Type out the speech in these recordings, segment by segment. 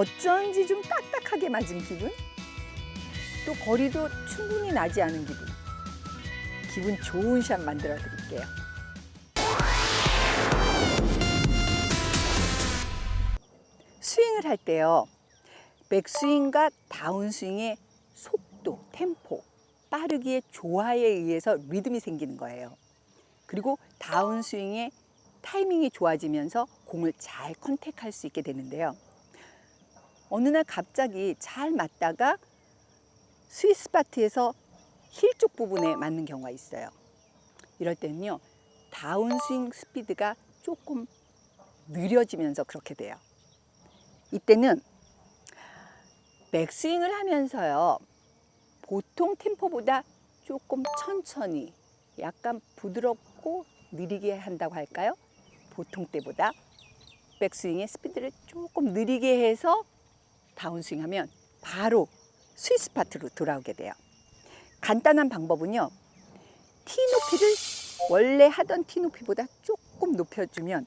어쩐지 좀 딱딱하게 맞은 기분? 또 거리도 충분히 나지 않은 기분. 기분 좋은 샷 만들어 드릴게요. 스윙을 할 때요. 백스윙과 다운스윙의 속도, 템포, 빠르기의 조화에 의해서 리듬이 생기는 거예요. 그리고 다운스윙의 타이밍이 좋아지면서 공을 잘 컨택할 수 있게 되는데요. 어느 날 갑자기 잘 맞다가 스위스파트에서 힐 쪽 부분에 맞는 경우가 있어요. 이럴 때는요, 다운스윙 스피드가 조금 느려지면서 그렇게 돼요. 이때는 백스윙을 하면서요, 보통 템포보다 조금 천천히, 약간 부드럽고 느리게 한다고 할까요? 보통 때보다 백스윙의 스피드를 조금 느리게 해서 다운스윙 하면 바로 스위스 파트로 돌아오게 돼요. 간단한 방법은요. 티 높이를 원래 하던 티 높이보다 조금 높여주면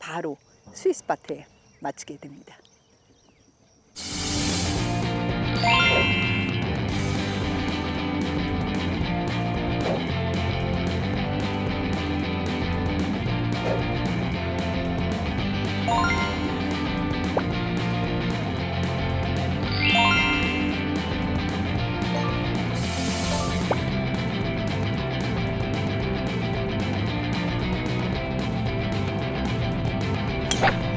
바로 스위스 파트에 맞추게 됩니다. Ha ha ha!